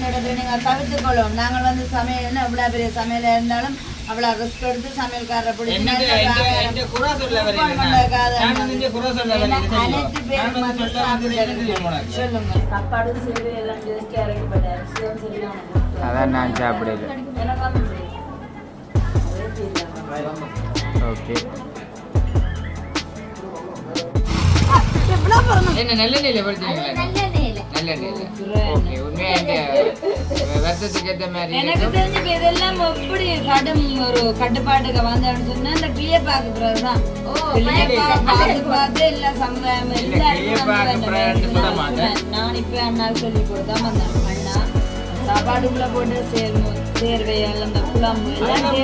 அந்த இடத்துல நீங்கள் தவிர்த்துக்கொள்ளும். நாங்கள் வந்து சமையல் என்ன எவ்வளோ பெரிய சமையலாக இருந்தாலும் அவ்வளோ ரிஸ்க் எடுத்து சமையல்காரரை பிடிச்சி நல்ல? அனைத்து பேரும் என்ன? சொல்லுங்க சரி எல்லாம் டேஸ்டியாக அதான் நான் சாப்பிடல. எனக்கு வந்து சரி. அதே feel ஓகே, இந்த மாதிரி எனக்கு. தெரிஞ்சு இப்ப இதெல்லாம் எப்படி கடும் ஒரு கட்டுப்பாட்டுக்கு வந்தோம்னு சொன்னா இந்த கிளிய பாக்குறது தான் பார்த்து பார்த்து சமுதாயம். நான் இப்ப அண்ணாவுக்கு சொல்லி கொடுத்தா வந்தேன் அண்ணா சாப்பாடுக்குள்ள போட்டு சேர்மு அந்த குழம்பு எல்லாம்.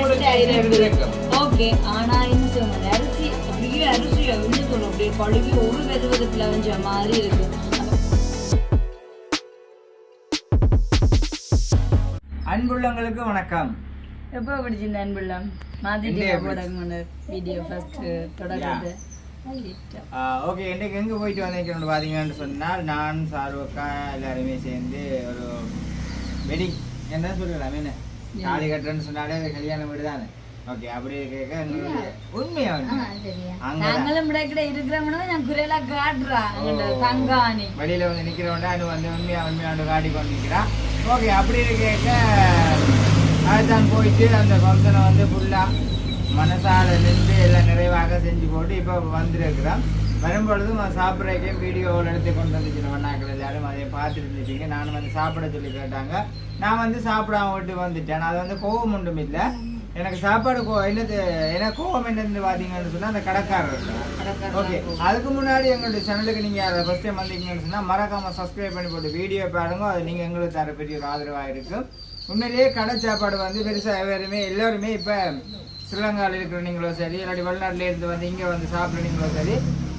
ஓகே ஆனா இன்னும் சொல்லுங்க அரிசி அப்படியே அரிசியை இன்னும் சொல்லும். அப்படியே கழுவி ஒரு வெது வெதுப்புல வஞ்ச மாதிரி இருக்கு. அன்புள்ளங்களுக்கு வணக்கம். எப்போ பிடிச்சிருந்த அன்புள்ளம்? வீடியோ ஃபர்ஸ்ட் தொடங்குறது. ஓகே இன்னைக்கு எங்க போயிட்டு வந்திருக்கணும் பாத்தீங்கன்னு சொன்னால் நான் சாருக்கா எல்லாருமே சேர்ந்து ஒரு வெட்டிங் என்ன சொல்லலாம் என்ன தாலி கட்டுறேன்னு சொன்னாலே அது கல்யாண வீடு தானே ஓகே அப்படி கேட்க உண்மையா நாங்களும் கிட்ட இருக்கிறவங்க நான் குறையலா காட்டுறா தங்காணி. வெளியில வந்து நிக்கிறவன்டா அது வந்து உண்மையா உண்மையாண்டு காட்டி கொண்டு நிக்கிறான் ஓகே அப்படி இருக்க அதுதான் போயிட்டு அந்த ஃபங்க்ஷனை வந்து ஃபுல்லாக மனசால நின்று எல்லாம் நிறைவாக செஞ்சு போட்டு இப்போ வந்திருக்கிறோம். வரும்பொழுதும் சாப்பிட்றக்கே வீடியோவில் எடுத்து கொண்டு வந்துச்சு வண்ணாக்கள் எல்லாரும் அதை பார்த்துட்டு இருந்துச்சிங்க நானும் வந்து சாப்பிட சொல்லி கேட்டாங்க. நான் வந்து சாப்பிடாம விட்டு வந்துட்டேன். அது வந்து கோவம் ஒன்றும் இல்லை. எனக்கு சாப்பாடு கோ என்னது எனக்கு கோவம் என்னன்னு பார்த்தீங்கன்னு சொன்னால் அந்த கடைக்காரர். ஓகே அதுக்கு முன்னாடி எங்களுடைய சேனலுக்கு நீங்க அதை ஃபர்ஸ்ட் டைம் வந்தீங்கன்னு சொன்னா மறக்காம சப்ஸ்கிரைப் பண்ணி போட்டு வீடியோ பாருங்க. அது நீங்க எங்களுக்கு தர பெரிய ஒரு ஆதரவா இருக்கும். உண்மையிலேயே கடை சாப்பாடு வந்து பெருசா எல்லாருமே எல்லாருமே இப்ப ஸ்ரீலங்காவில் இருக்கிறவங்களோ சரி இல்லாட்டி வெளிநாட்டுல இருந்து வந்து இங்க வந்து சாப்பிடுறீங்களோ சரி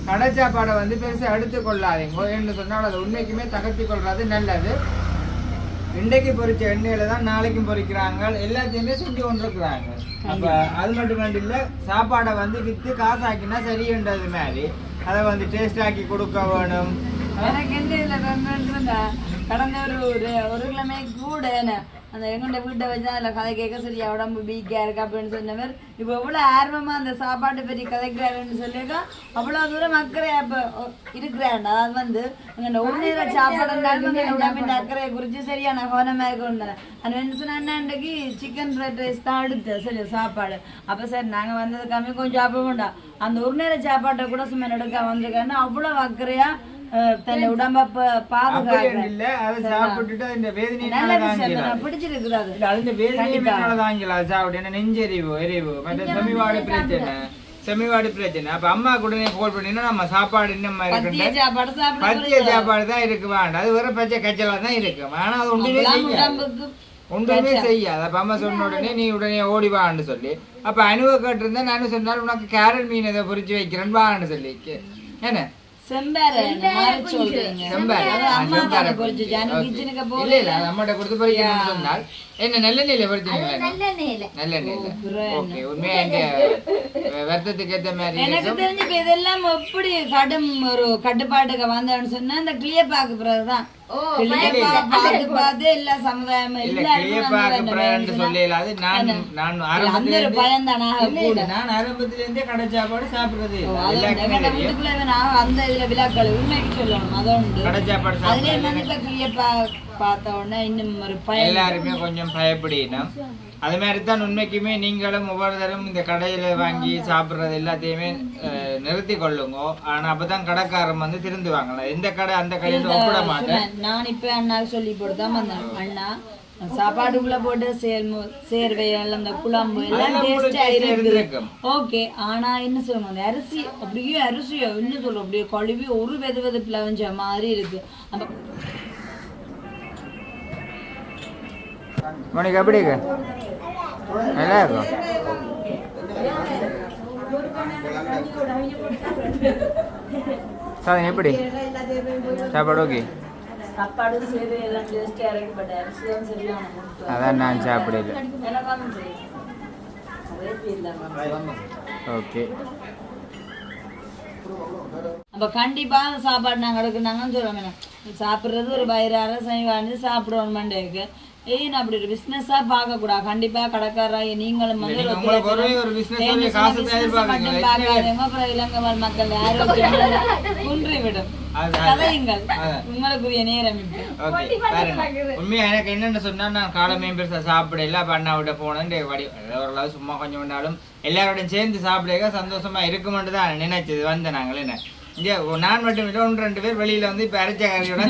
கடை சாப்பாடை வந்து பெருசா எடுத்து கொள்ளாதீங்க ஏன்னு சொன்னால் அது உண்மைக்குமே தகர்த்தி கொள்றது நல்லது. இன்றைக்கு பொரிச்ச எண்ணெயில தான் நாளைக்கும் பொரிக்கிறாங்க எல்லாத்தையுமே செஞ்சு கொண்டிருக்கிறாங்க. அப்ப அது மட்டும் இல்ல சாப்பாடை வந்து வித்து காசாக்கினா சரின்றது மாதிரி. அதை வந்து டேஸ்ட் ஆக்கி கொடுக்க வேணும். எனக்கு எந்த இதுல கடந்த ஒரு ஒரு கிழமை கூட என்ன அந்த எங்கள்கிட்ட வீட்டை வச்சா அதில் கதை கேட்க சரியா உடம்பு வீக்காக இருக்கு அப்படின்னு சொன்னவர். இப்போ எவ்வளோ ஆர்வமா அந்த சாப்பாட்டை பற்றி கதைக்கிறாருன்னு சொல்லியிருக்கா? அவ்வளோ தூரம் அக்கறை அப்போ இருக்கிறாருண்டா அது வந்து எங்கள் ஒரு நேரம் சாப்பாடுனாலும் உடம்பின் அக்கறையை குறித்து சரியான கவனமாக இருக்கணும் அது என்ன சொன்னா அன்றைக்கு சிக்கன் ஃப்ரைட் ரைஸ் தான் அடுத்து சரி சாப்பாடு. அப்போ சரி நாங்கள் வந்தது கம்மி கொஞ்சம் சாப்பிட வேண்டாம் அந்த ஒரு சாப்பாட்டை கூட சும்மா எடுக்க வந்திருக்காருன்னா அவ்வளோ அக்கறையா உடம்ப தான் சாப்பிட்டு. என்ன நெஞ்செறிவு எரிவு மற்ற செமிவாடு பிரச்சனை. செமிவாடு பிரச்சனை. அப்ப அம்மா உடனே கால் பண்ணினா நம்ம சாப்பாடு இன்னும் இருக்கு சாப்பாடு தான் இருக்கு வேண்டாம். அது வேற பச்சை கச்சலா தான் இருக்கு. ஆனா அது ஒன்றுமே செய்யாது. ஒன்றுமே செய்யாது. அப்ப அம்மா சொன்ன உடனே நீ உடனே ஓடி வான்னு சொல்லி. அப்ப அனுவ கேட்டிருந்தா நானும் சொன்னால் உனக்கு கேரட் மீன் இதை பொரிச்சு வைக்கிறேன்னு வான்னு சொல்லி. என்ன? செம்பார அம்மாட்ட கொடுத்து பொரிக்கணும்னு சொன்னால் என்ன நல்லெண்ணெயில பொரிச்சீங்களா நல்லெண்ணெயில ஓகே உண்மையா இந்த வருத்தத்துக்கு ஏத்த மாதிரி எனக்கு தெரிஞ்சு இப்ப இதெல்லாம் எப்படி கடும் ஒரு கட்டுப்பாட்டுக்கு வந்தோம்னு சொன்னா இந்த கிளிய பாக்கு பிறகுதான் கிளிய பார்த்து பார்த்து எல்லா சமுதாயமும் இல்ல எல்லா கிளிய இடமும் பாக்க வந்து பிராண்ட் சொல்லலாது நான் நான் அந்த ஆரம்பத்துல ஒரு இருந்து- பயம் தானா சாப்பாடு சாப்பிடுறது பார்த்த உடனே இன்னும் ஒரு பயம் எல்லாருமே கொஞ்சம் பயப்படினோம் அது மாதிரி தான் உண்மைக்குமே நீங்களும் ஒவ்வொரு தரம் இந்த கடையில வாங்கி சாப்பிடுறது எல்லாத்தையுமே நிறுத்தி கொள்ளுங்க. ஆனா அப்பதான் கடைக்காரன் வந்து திருந்துவாங்களா எந்த கடை அந்த கடையில ஒப்பிட மாட்டேன். நான் இப்ப அண்ணாவுக்கு சொல்லி போட்டு தான் வந்தேன். அண்ணா சாப்பாடுக்குள்ள போட்டு சேர்மு சேர்வையால் அந்த குழம்பு எல்லாம் டேஸ்டா. ஓகே ஆனா என்ன சொல்லுங்க அந்த அரிசி அப்படியே அரிசியோ என்ன சொல்றோம் அப்படியே கழுவி ஒரு வெது வெதுப்புல வஞ்ச மாதிரி இருக்கு. உனக்கு எப்படி இருக்கு? நல்லா இருக்கும் சாதனை எப்படி? சாப்பாடு ஓகே. அதான் நான் சாப்பிடல. ஓகே. அப்ப கண்டிப்பா அந்த சாப்பாடு நாங்க எடுக்கிறாங்கன்னு சொல்லுவாங்க சாப்பிடுறது ஒரு வயிறார சைவாண்டு சாப்பிடணுமாண்டேக்கு ஏன் அப்படி ஒரு பிசினஸா பார்க்க கூடாது கண்டிப்பா கடைக்காரராக நீங்களும் வந்து அப்புறம் இலங்கை வாழ் மக்கள் ஆரோக்கியம் குன்றி விடும் கதையுங்கள். உங்களுக்குரிய நேரம் உண்மையா எனக்கு என்னென்னு சொன்னா நான் காலமே பெருசா சாப்பிடல. அப்ப அண்ணா விட போனேன். வடி ஓரளவு சும்மா கொஞ்சம் எல்லாரோடையும் சேர்ந்து சாப்பிடுங்க சந்தோஷமா இருக்குமென்று தான் நினைச்சது. வந்த நாங்கள் என்ன? இங்கே நான் மட்டும் இல்லை ஒன்று ரெண்டு பேர் வெளியில வந்து இப்ப அரைச்ச கறியோட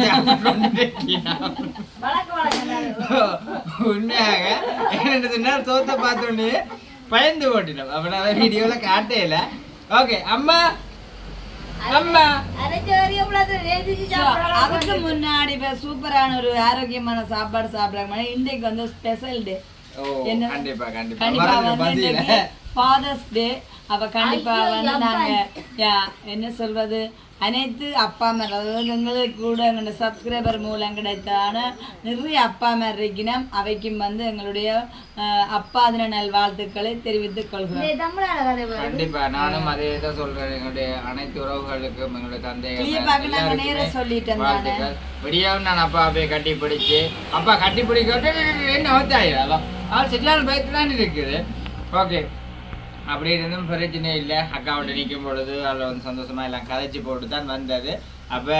உண்மையாக என்னென்னு சொன்னா தோத்த பார்த்தோன்னே பயந்து ஓட்டினோம் அப்ப நான் வீடியோல காட்டே இல்லை. ஓகே அம்மா. அம்மா. அதுக்கு முன்னாடி இப்ப சூப்பரான ஒரு ஆரோக்கியமான சாப்பாடு சாப்பிடறாங்க இன்றைக்கு வந்து ஸ்பெஷல் டே? கண்டிப்பா ஃபாதர்ஸ் டே அப்ப கண்டிப்பா வந்து நாங்க யா, என்ன சொல்றது அனைத்து அப்பா அம்மா அதாவது எங்களுக்கு கூட எங்களோட சப்ஸ்கிரைபர் மூலம் கிடைத்தான நிறைய அப்பா அம்மா இருக்கணும் அவைக்கும் வந்து எங்களுடைய அப்பா தின நல்வாழ்த்துக்களை தெரிவித்துக் கொள்கிறோம். கண்டிப்பா நானும் அதே தான் சொல்றேன். எங்களுடைய அனைத்து உறவுகளுக்கும் எங்களுடைய தந்தைகள் கிளியப்பாக்கு நாங்க நேரா எல்லாருக்குமே சொல்லிட்டோம் தானே. வாழ்த்துக்கள். விடியாவும் நான் அப்பா அப்படியே கட்டி பிடிச்சு அப்பா கட்டி பிடிக்க என்ன அவள் சரியான பயத்து தான் இருக்குது. ஓகே. அப்படி இருந்தும் பிரச்சனை இல்லை. அக்காவோட நிற்கும் பொழுது அதில் வந்து சந்தோஷமாக எல்லாம் கதைச்சி போட்டு தான் வந்தது. அப்போ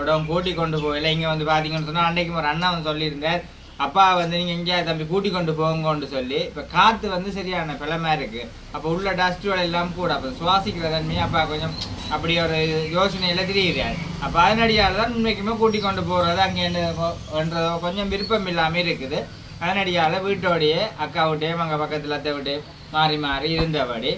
உடம்பு கூட்டி கொண்டு போகல. இங்கே வந்து பார்த்தீங்கன்னு சொன்னால் அன்னைக்கு ஒரு அண்ணா வந்து சொல்லியிருந்தார். அப்பா வந்து நீங்கள் இங்கே தம்பி கூட்டி கொண்டு போங்கன்னு சொல்லி. இப்போ காற்று வந்து சரியான பிளமா இருக்குது அப்போ உள்ள டஸ்ட்டுகள் எல்லாம் கூட அப்போ சுவாசிக்கிற தன்மையை அப்பா கொஞ்சம் அப்படி ஒரு யோசனையில் தெரியுறாரு. அப்போ அதனடியால் தான் உண்மைக்குமே கூட்டி கொண்டு போகிறது அங்கேன்றதோ கொஞ்சம் விருப்பம் இல்லாமல் இருக்குது. அதனடியால் வீட்டோடையே அக்காவிட்டையும் அங்கே பக்கத்தில் அத்தை விட்டையும் மாறி மாறி இருந்தபடி.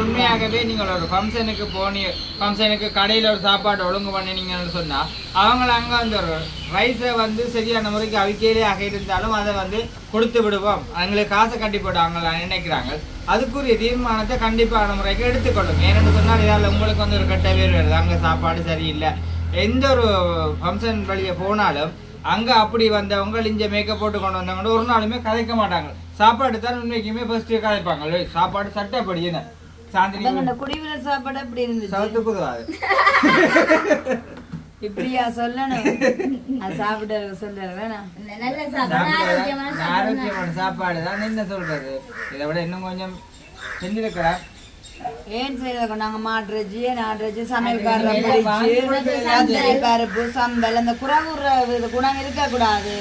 உண்மையாகவே நீங்கள் ஒரு ஃபங்க்ஷனுக்கு போனி ஃபங்க்ஷனுக்கு கடையில் ஒரு சாப்பாடு ஒழுங்கு பண்ணினீங்கன்னு சொன்னால் அவங்கள அங்கே வந்து ஒரு ரைஸை வந்து சரியான முறைக்கு அவிக்கையிலே ஆக இருந்தாலும் அதை வந்து கொடுத்து விடுவோம். அவங்களுக்கு காசை கட்டி போட்டு அவங்க நினைக்கிறாங்க. அதுக்குரிய தீர்மானத்தை கண்டிப்பான முறைக்கு எடுத்துக்கொள்ளும் ஏன்னு சொன்னால் இதால் உங்களுக்கு வந்து ஒரு கெட்ட பேர் வருது. அங்கே சாப்பாடு சரியில்லை. எந்த ஒரு ஃபங்க்ஷன் வழியே போனாலும் அங்க அப்படி வந்தவங்க இங்க மேக்கப் போட்டு கொண்டு வந்தவங்க ஒரு நாளுமே கதைக்க மாட்டாங்க. சாப்பாடு தான் உண்மைக்குமே ஃபர்ஸ்ட் கதைப்பாங்க. "ஏய், சாப்பாடு சட்டப்படி என்ன? சாந்தினி குடிவில சாப்பாடு எப்படி இருந்துச்சு? சவுத்துக்கு உதவாது இப்படியா சொல்லணும்? சாப்பிட சொல்றது சாப்பிட ஆரோக்கியமான சாப்பாடு தான். என்ன சொல்றது? இதை விட இன்னும் கொஞ்சம் செஞ்சிருக்கிறா ஏன் செய்யறதுக்கு நாங்க மாட்டுறச்சு நாட்டுறச்சு சமையல் பிடிச்சு பருப்பு சம்பல் அந்த குறவுற குணம் இருக்கக்கூடாது.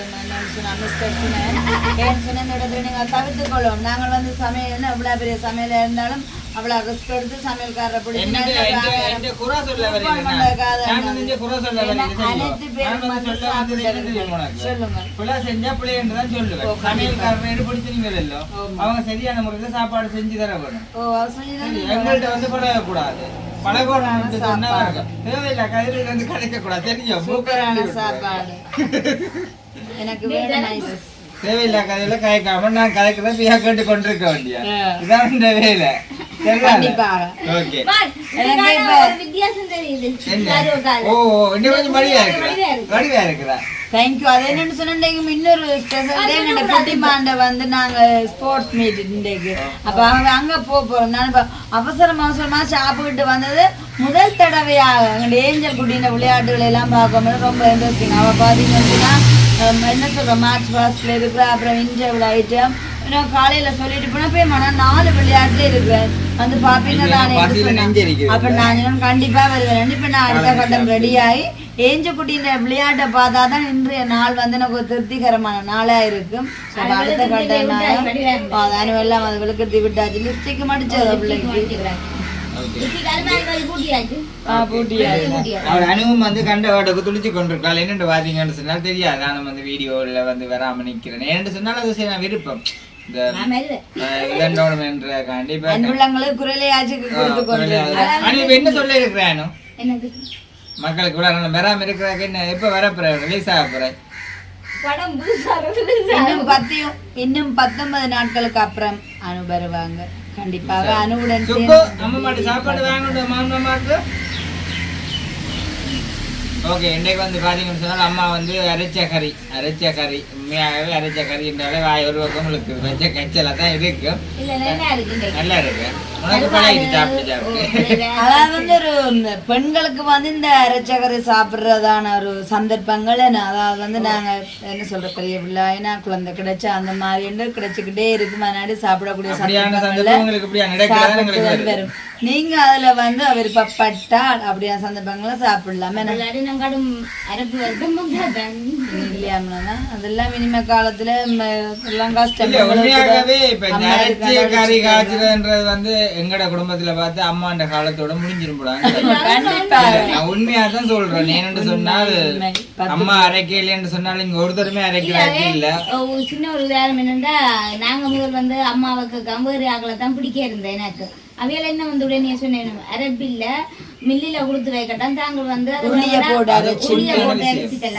மிஸ்டர்ஸ்னு ஏன் சொன்ன இடத்துல நீங்க தவிர்த்து கொள்ளும் நாங்கள் வந்து சமையல் எவ்வளவு பெரிய சமையலா இருந்தாலும் அவ்வளவு ரிஸ்க் எடுத்து சமையல்காரரை பிடிச்சு தான். அவங்க சரியான முறையில் சாப்பாடு செஞ்சு தர வேணும் ஓ அது சொல்லி எங்கள்கிட்ட வந்து பழகக்கூடாது. இருக்கும். தேவையில்லை கதிரில இருந்து கதைக்க கூடாது தெரியும் எனக்கு. தேவையில்லை கதையில கதைக்காம நான் கதைக்கிறத பியா கேட்டு கொண்டிருக்க வேண்டிய. இதான் இந்த வேலை தேங்க்யூ அது என்னன்னு சொன்னீங்க இன்னொரு ஸ்பெஷல் டே எங்க குட்டிமாண்ட வந்து நாங்க ஸ்போர்ட்ஸ் மீட் இன்றைக்கு அப்ப அவங்க அங்க போக நான் இப்ப அவசரம் அவசரமா சாப்பிட்டு வந்தது முதல் தடவையாக எங்க ஏஞ்சல் குட்டின விளையாட்டுகள் எல்லாம் பார்க்கும்போது ரொம்ப இன்ட்ரெஸ்டிங் அவ பாத்தீங்கன்னா ஹம், என்ன சொல்ற மார்ச் பாஸ்ட்ல இருக்கிற அப்புறம் இன்டர்வல் ஐட்டம் நான் காலையில சொல்லிட்டு போனா போய் மன நாலு விளையாட்டுல இருக்கிறேன் வந்து பாப்பீங்க. அப்ப நான் கண்டிப்பா வருவேன். இப்ப நான் அடுத்த கட்டம் ரெடி ஆகி ஏஞ்ச குட்டியின் விளையாட்டை பார்த்தா தான் இன்றைய நாள் வந்து எனக்கு திருப்திகரமான நாளா இருக்கும். அடுத்த கட்டம் எல்லாம் அது விளக்கத்தி விட்டாச்சு. லிப்ஸ்டிக் மடிச்சது பிள்ளைக்கு? அனுபவம் வந்து கண்ட வாடகை துளிச்சு கொண்டிருக்காள். என்னென்று பார்த்தீங்கன்னு சொன்னால் தெரியாது. நானும் வந்து வீடியோவில் வந்து வராம நிற்கிறேன். ஏன்னு சொன்னால் அது சரி நான் விருப்பம். கொண்டு அனுபவம் என்ன சொல்ல இருக்கிறானு மக்களுக்கு இவ்வளவு நாள் வராம இருக்கிறாங்க என்ன எப்ப வரப்போற ரிலீஸ் ஆக போற இன்னும் பத்தியும் இன்னும் பத்தொன்பது நாட்களுக்கு அப்புறம் அனு வருவாங்க. கண்டிப்பாக அனுவுடன் சாப்பாடு வாங்கணும் மாமா ஓகே இன்றைக்கு வந்து பார்த்தீங்கன்னு சொன்னால் அம்மா வந்து அரைச்ச கறி அரைச்ச கறி உண்மையாகவே அரைச்ச கறின்றாலே வாய் ஒரு பக்கம் உங்களுக்கு வச்ச கச்சலாக தான் இருக்கும் இல்ல நல்லா இருக்கு இருக்கு. உனக்கு பழகிட்டு சாப்பிட்டு சாப்பிட்டு. அதாவது வந்து ஒரு பெண்களுக்கு வந்து இந்த அரைச்சகரை சாப்பிடுறதான ஒரு சந்தர்ப்பங்கள் என்ன? அதாவது வந்து நாங்க என்ன சொல்ற பெரிய பிள்ளை ஏன்னா குழந்தை கிடைச்சா அந்த மாதிரி வந்து கிடைச்சிக்கிட்டே இருக்கும். அதனாடி சாப்பிடக்கூடிய வருது. வரும். நீங்க அதுல வந்து விருப்பப்பட்டால் அப்படியான சந்தர்ப்பங்களை சாப்பிடலாமே. அதெல்லாம் இனிமே காலத்துல ம, எல்லாம் கஷ்டம் கறி. காய்ச்சல்ன்றது வந்து எங்கட குடும்பத்துல பார்த்து அம்மாண்ட காலத்தோட முடிஞ்சிரும் போல கண்டிப்பா. நான் உண்மையா தான் சொல்றேன். ஏன்னு சொன்னால் அம்மா அரைக்கலைன்னு சொன்னால் இங்க ஒருத்தருமே அரைக்கிறாங்க இல்ல ஒரு சின்ன ஒரு உதாரணம் என்னன்னா நாங்க முதல் வந்து அம்மாவுக்கு கம்பேரி ஆகலை தான் பிடிக்க இருந்தேன் எனக்கு. அவையில என்ன வந்து உடனே சொன்னேன் அரபில்ல மில்லில கொடுத்து வைக்கட்டும். தாங்கள் வந்து வேணா- போட்டு அரைச்சு. போட்டு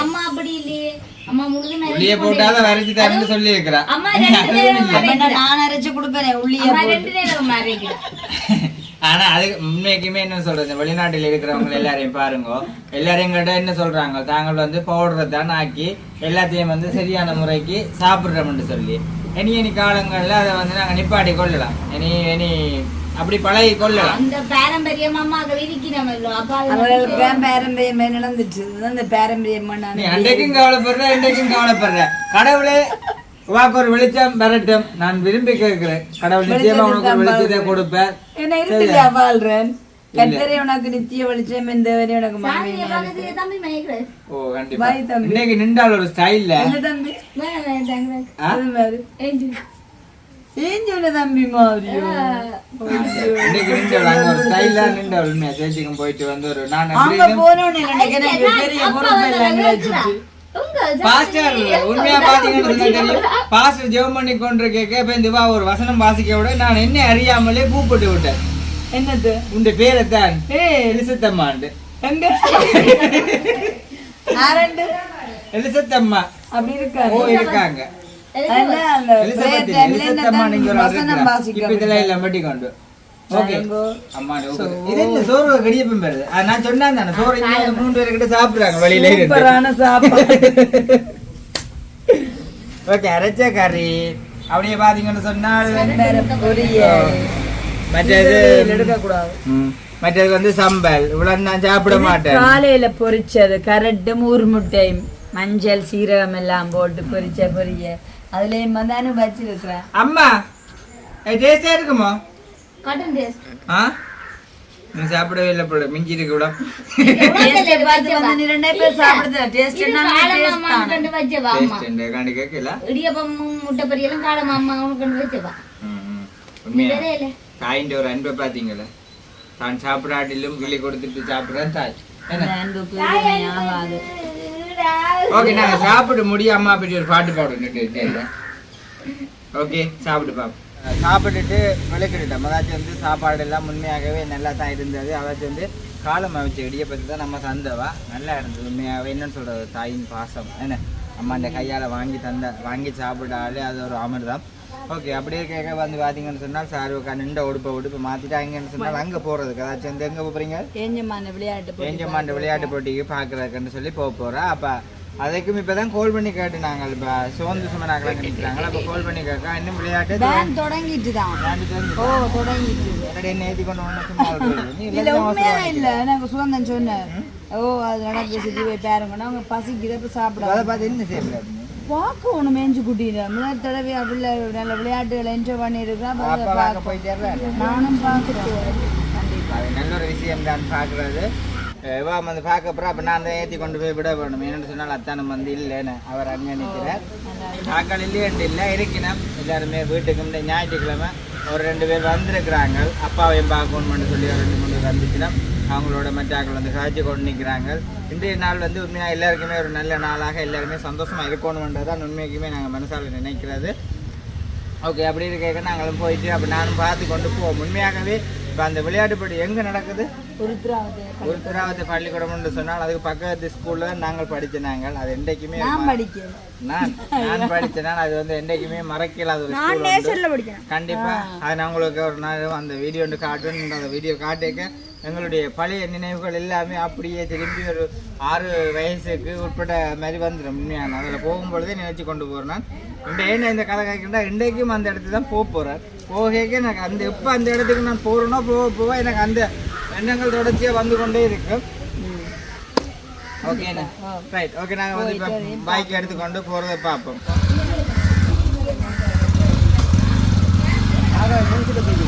அம்மா அப்படி இல்லையே. அம்மா முழுதும் வெளியே போட்டாத வரைச்சு தரேன்னு சொல்லி இருக்கிறா அம்மா ரெண்டு நேரம் அப்ப என்ன நான் அரைச்சு கொடுப்பேனே உள்ளியே அம்மா ரெண்டு நேரம் அரைக்கிறா ஆனா அது உண்மைக்குமே என்ன சொல்றது? வெளிநாட்டில் இருக்கிறவங்க எல்லாரையும் பாருங்க. எல்லாரையும் கிட்ட என்ன சொல்றாங்க? தாங்கள் வந்து பவுடரை தான் ஆக்கி எல்லாத்தையும் வந்து சரியான முறைக்கு சாப்பிடுறோம்னு சொல்லி. இனி இனி காலங்கள்ல அதை வந்து நாங்க நிப்பாட்டி கொள்ளலாம். இனி இனி அப்படி பழகி கொள்ளலாம். அந்த பாரம்பரியம் பாரம்பரியமே நடந்துச்சு. இந்த பாரம்பரியம் நீ அன்றைக்கும் கவலைப்படுற இன்றைக்கும் கவலைப்படுற. கடவுளே உனக்கு ஒரு வெளிச்சம் வரட்டும். நான் விரும்பி கேட்கிறேன். கடவுள் நிச்சயமா உனக்கு ஒரு வெளிச்சத்தை கொடுப்பேன் என்ன வாழ்றேன். கத்தரை உனக்கு நித்திய வெளிச்சம் இந்த வரை உனக்கு இன்னைக்கு நின்றால் ஒரு ஸ்டைல்ல என்ன தம்பி ஏன் சொல்ல தம்பி மாதிரியோ இன்னைக்கு நின்றவள் அங்க ஒரு ஸ்டைலா நின்றவள் உண்மையா சேர்ச்சிக்கும் போயிட்டு வந்து ஒரு நான் அங்க அப்படி போனோன்னு எனக்கு எனக்கு பெரிய பொறுப்பு இல்லை வச்சுட்டு உங்க பாஸ்டர் உண்மையா பாத்தீங்கன்னு தெரியும் பாஸ்டர் ஜெபம் பண்ணி கொண்டு கேட்க இப்ப இந்த வா ஒரு வசனம் வாசிக்க விட நான் என்ன அறியாமலே கூப்பிட்டு விட்டேன் என்னது? உன் பேரை தான் ஏய் எலிசத்தம்மாண்டு எங்க? ஆரண்டு எலிசத்தம்மா அப்படி இருக்காரு ஓ இருக்காங்க. வெளியில அப்படியே பாத்தீங்கன்னு பொரியல். மற்றது எடுக்க கூடாது ம், மற்றது வந்து சம்பல். இவ்வளவு நான் சாப்பிட மாட்டேன். காலையில பொரிச்சது கரட்டும் ஊர் முட்டையும் மஞ்சள் சீரகம் எல்லாம் போட்டு பொரிச்ச பொரிய. அதுலயும் வந்து அனுபவிச்சிருக்கிறேன் அம்மா டேஸ்டா இருக்குமா? காட்டன் டேஸ்ட் ஆ? நீ சாப்பிடவே இல்லை போல மிஞ்சி இருக்கு கூட இடியப்பமும் முட்டை பொரியலும் காலமாமா கண்டு வச்சவா. உண்மையா? தாயின்ற ஒரு அன்பை பாத்தீங்களா தான் சாப்பிடாட்டிலும் கிளி கொடுத்துட்டு சாப்பிடுறேன் தாய் ஓகே நாங்க சாப்பிட முடியும் அம்மா அப்படி ஒரு பாட்டு பாடுன்னு ஓகே சாப்பிட்டு பாப்போம். சாப்பிட்டுட்டு விளக்கிட்டோம் அதாச்சும் வந்து சாப்பாடு எல்லாம் உண்மையாகவே நல்லா தான் இருந்தது. அதாச்சும் வந்து காலம் அவிச்ச இடியப்பத்தி தான் நம்ம தந்தவா நல்லா இருந்தது உண்மையாகவே. என்னன்னு சொல்றது? தாயின் பாசம். என்ன? அம்மாண்ட கையால் வாங்கி தந்த வாங்கி சாப்பிட்டாலே அது ஒரு அமிர்தம். ஓகே அப்படியே கேட்க வந்து பார்த்தீங்கன்னு சொன்னால் சாருக்கா நின்ற உடுப்பை உடுப்பு மாற்றிட்டு அங்கேன்னு சொன்னால் அங்கே போகிறதுக்கு அதாச்சும் வந்து எங்கே போகிறீங்க ஏஞ்சமான விளையாட்டு ஏஞ்சமாண்ட விளையாட்டு போட்டிக்கு பார்க்குறதுக்குன்னு சொல்லி போக போகிறோம் அப்போ அதுக்கும் இப்போ தான் கால் பண்ணி கேட்டு நாங்கள் இப்போ சோந்து சுமனாக்கெல்லாம் நிற்கிறாங்களா அப்போ கால் பண்ணி கேட்க இன்னும் விளையாட்டு தொடங்கிட்டு? தான் ஓ தொடங்கிட்டு. என்ன ஏற்றி கொண்டு வந்து? சும்மா இல்ல எனக்கு சுகந்தன் சொன்னேன். ஓ அது நடக்கு சிட்டி போய் பாருங்க அவங்க பசிக்குது அப்ப சாப்பிட அதை பார்த்து என்ன செய்யக்கூடாது பார்க்க ஒண்ணு மேய்ஞ்சு குட்டிடுற முதல் தடவை அப்படில நல்ல விளையாட்டுகளை என்ஜாய் பண்ணியிருக்கேன் போயிட்டே நானும் பார்த்துட்டு அது நல்ல ஒரு விஷயம் தான் பார்க்குறது. இவா வந்து பார்க்க அப்புறம் அப்போ நான் தான் ஏற்றி கொண்டு போய் விட வேணும். என்னென்னு சொன்னால் அத்தானம் வந்து இல்லைன்னு அவர் அங்கே நிற்கிறார். ஆக்கள் இல்லையண்டு இல்லை இருக்கணும் எல்லாருமே வீட்டுக்கு முன்னே ஞாயிற்றுக்கிழமை ஒரு ரெண்டு பேர் வந்திருக்கிறாங்க. அப்பாவையும் பார்க்கணும்னு சொல்லி ரெண்டு மூணு பேர் அவங்களோட மற்ற ஆக்கள் வந்து காய்ச்சி கொண்டு நிற்கிறாங்க இன்றைய நாள் வந்து உண்மையாக எல்லாருக்குமே ஒரு நல்ல நாளாக எல்லாருமே சந்தோஷமாக இருக்கணுன்றது தான் உண்மைக்குமே நாங்கள் மனசால நினைக்கிறது. ஓகே அப்படி இருக்க நாங்களும் போயிட்டு அப்போ நானும் பார்த்து கொண்டு போவோம். உண்மையாகவே இப்போ அந்த விளையாட்டு போட்டி எங்கே நடக்குது? திராவத்தை பள்ளிக்கூடம்னு சொன்னால் அதுக்கு பக்கத்து ஸ்கூல்ல தான் நாங்கள் படிச்ச நாங்கள். அது என்றைக்குமே நான் நான் நான் படிச்சேனால் அது வந்து என்றைக்குமே மறக்கல அது ஒரு ஸ்கூல் வந்து படிக்கிறேன். கண்டிப்பா. அது நான் உங்களுக்கு ஒரு நாள் அந்த வீடியோ ஒன்று காட்டுவேன். அந்த வீடியோ காட்டிக்க எங்களுடைய பழைய நினைவுகள் எல்லாமே அப்படியே திரும்பி ஒரு ஆறு வயசுக்கு உட்பட்ட மாதிரி வந்துடும் உண்மையான. அதில் போகும்பொழுதே நினைச்சு கொண்டு போகிறேன் இந்த ஏன்னா இந்த கதை கேட்கிட்டா இன்றைக்கும் அந்த இடத்துக்கு தான் போக போகிறேன் போக எனக்கு அந்த எப்போ அந்த இடத்துக்கு நான் போகிறேனோ போக போக எனக்கு அந்த எண்ணங்கள் தொடர்ச்சியாக வந்து கொண்டே இருக்கும். ஓகேண்ணா. ரைட் ஓகே நாங்கள் வந்து இப்போ பைக் எடுத்துக்கொண்டு போகிறத பார்ப்போம். ஓகே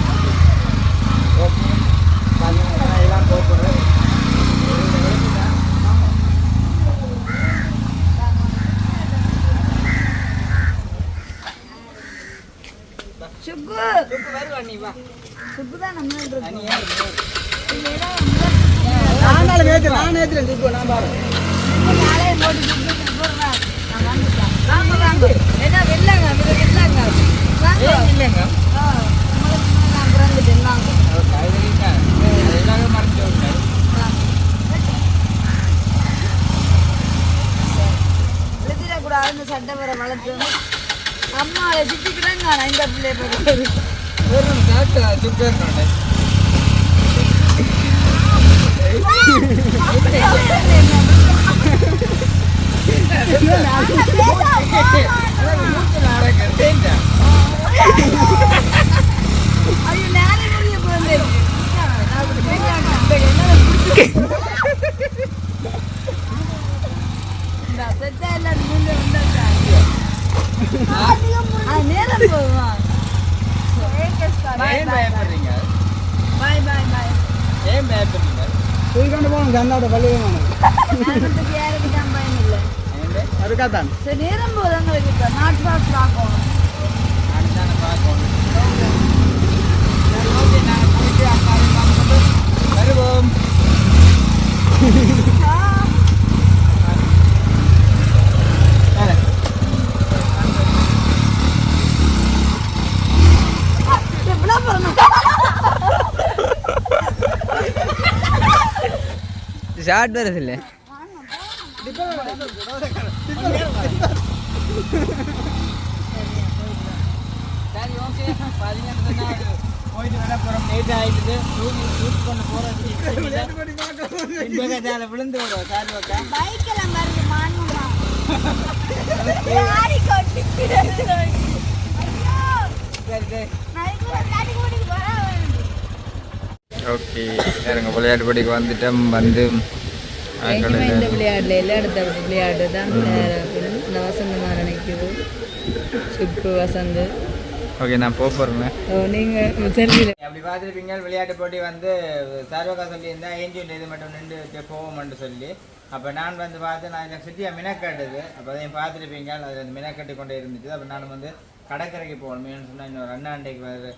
இல்லைங்க ஆ, உங்களுக்கு முன்னாடி நான் பிறந்துட்டேன் வாங்க ஓகே அது இருக்கா அது எல்லாமே மறைச்சு விட்டாரு எழுதிடக்கூடாதுன்னு சட்டை வர வளர்த்து அம்மாவை திட்டிக்கிறாங்க நான் இந்த பிள்ளை போகிறது ஒரு கேட்டு இருக்கணும் மூச்சு நடக்க ஐயோ நானே முடிய போகிறேன் இந்த செத்தா எல்லாம் முன்னே வந்தாச்சா ஆ நேரம் போகுமா ஏன் பயப்படுறீங்க பாய் பாய் பாய் ஏன் பயப்படுறீங்க தூக்கிட்டு போகணும் கண்ணாட பள்ளியில் நான் வந்து யாருக்கு தான் பயம் இல்லை ஏன் அதுக்காக தான் சரி நேரம் போகுது எங்களுக்கு இப்போ நாட் பாஸ் பார்க்கணும் வருவோம். ஷார்ட் வருது இல்லை சரி ஓகே சொன்னா அது போயிட்டு வர போகிறோம் லேட் ஆகிடுது தூங்கி தூக்கி கொண்டு போகிறோம் விழுந்து விடுவோம் சாரி ஓகே பைக்கெல்லாம் பாருங்க மானுமா சரி சரி. ஓகே விளையாட்டு போட்டிக்கு வந்துட்டோம் வந்து இந்த விளையாடல இல்லை அடுத்த விளையாட்டு தான் இந்த வசந்தமாக நினைக்குது சுப்பு வசந்து ஓகே நான் போக போகிறேங்க நீங்கள் தெரியல அப்படி பார்த்துருப்பீங்க விளையாட்டு போட்டி வந்து சர்வகா சொல்லியிருந்தா ஏஞ்சில் இது மட்டும் நின்று போவோம்னு சொல்லி அப்போ நான் வந்து பார்த்து நான் எனக்கு சுற்றியாக மினக்கட்டுது அப்போ அதையும் பார்த்துருப்பீங்க அதில் வந்து மினக்கட்டி கொண்டே இருந்துச்சு அப்போ நான் வந்து கடற்கரைக்கு போகணுமேனு சொன்னால் இன்னொரு அண்ணா அண்டைக்கு வர அஹ்,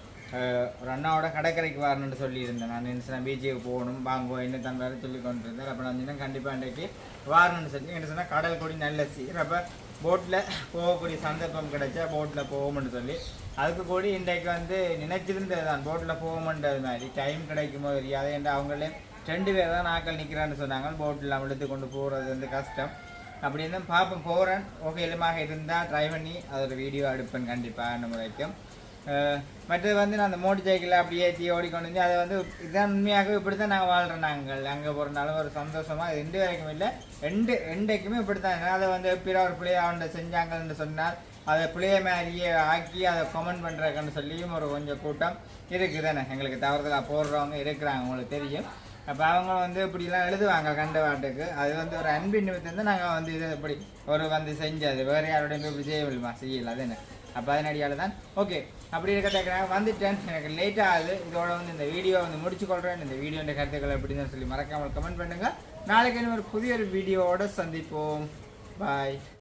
ஒரு அண்ணாவோட கடற்கரைக்கு வரணும்னு சொல்லியிருந்தேன். நான் என்ன சொன்னேன் பீச்சுக்கு போகணும் வாங்குவோம் என்ன தந்தாரு சொல்லி கொண்டு இருந்தேன் அப்போ நான் சொன்னேன் கண்டிப்பாக அன்றைக்கு வரணும்னு சொல்லி. என்ன சொன்னால் கடல் கொடி நல்ல சீர். அப்போ போட்டில் போகக்கூடிய சந்தர்ப்பம் கிடைச்சா போட்டில் போகணும்னு சொல்லி. அதுக்கு கூட இன்றைக்கு வந்து நினைச்சிருந்தது தான் போட்டில் போவோம்ன்றது மாதிரி. டைம் கிடைக்குமோ தெரியாது. என்று அவங்களே ரெண்டு பேர் தான் நாக்கள் நிற்கிறான்னு சொன்னாங்க. போட்டில் இழுத்து கொண்டு போகிறது வந்து கஷ்டம். அப்படி இருந்தால் பார்ப்போம் போகிறேன் ஓகே எலுமாக இருந்தால் ட்ரை பண்ணி அதோட வீடியோ எடுப்பேன் கண்டிப்பாக என்ன முறைக்கும் மற்றது வந்து நான் அந்த மோட்டர் சைக்கிளில் அப்படியே ஏற்றி ஓடிக்கொண்டு வந்து அதை வந்து இதுதான் உண்மையாக இப்படி தான் நாங்கள் வாழ்கிறோம் நாங்கள். அங்கே போகிறனால ஒரு சந்தோஷமாக ரெண்டு வரைக்கும் இல்லை. ரெண்டு ரெண்டைக்குமே இப்படி தான் அதை வந்து பிற ஒரு பிள்ளைய அவன்கிட்ட செஞ்சாங்கன்னு சொன்னால் அதை பிள்ளைய மாதிரியே ஆக்கி அதை கமெண்ட் பண்ணுறதுக்குன்னு சொல்லியும் ஒரு கொஞ்சம் கூட்டம் இருக்குது தானே எங்களுக்கு தவறுதலாக போடுறவங்க இருக்கிறாங்க உங்களுக்கு தெரியும். அப்போ அவங்க வந்து இப்படிலாம் எழுதுவாங்க கண்ட வாட்டுக்கு அது வந்து ஒரு அன்பின் நிமித்தம் தான் நாங்கள் வந்து இதை இப்படி ஒரு வந்து செஞ்சது. வேறு யாரோடையும் இப்படி செய்ய முடியுமா செய்யல அது என்ன? அப்போ அதனடியால் தான். ஓகே. அப்படி இருக்க நான் வந்துட்டேன் எனக்கு லேட் ஆகுது. இதோட வந்து இந்த வீடியோ வந்து முடிச்சு கொள்கிறேன் இந்த வீடியோ கருத்துக்கள் அப்படின்னு சொல்லி மறக்காமல் கமெண்ட் பண்ணுங்கள் நாளைக்கு இன்னும் ஒரு புதிய ஒரு வீடியோவோட சந்திப்போம். பாய்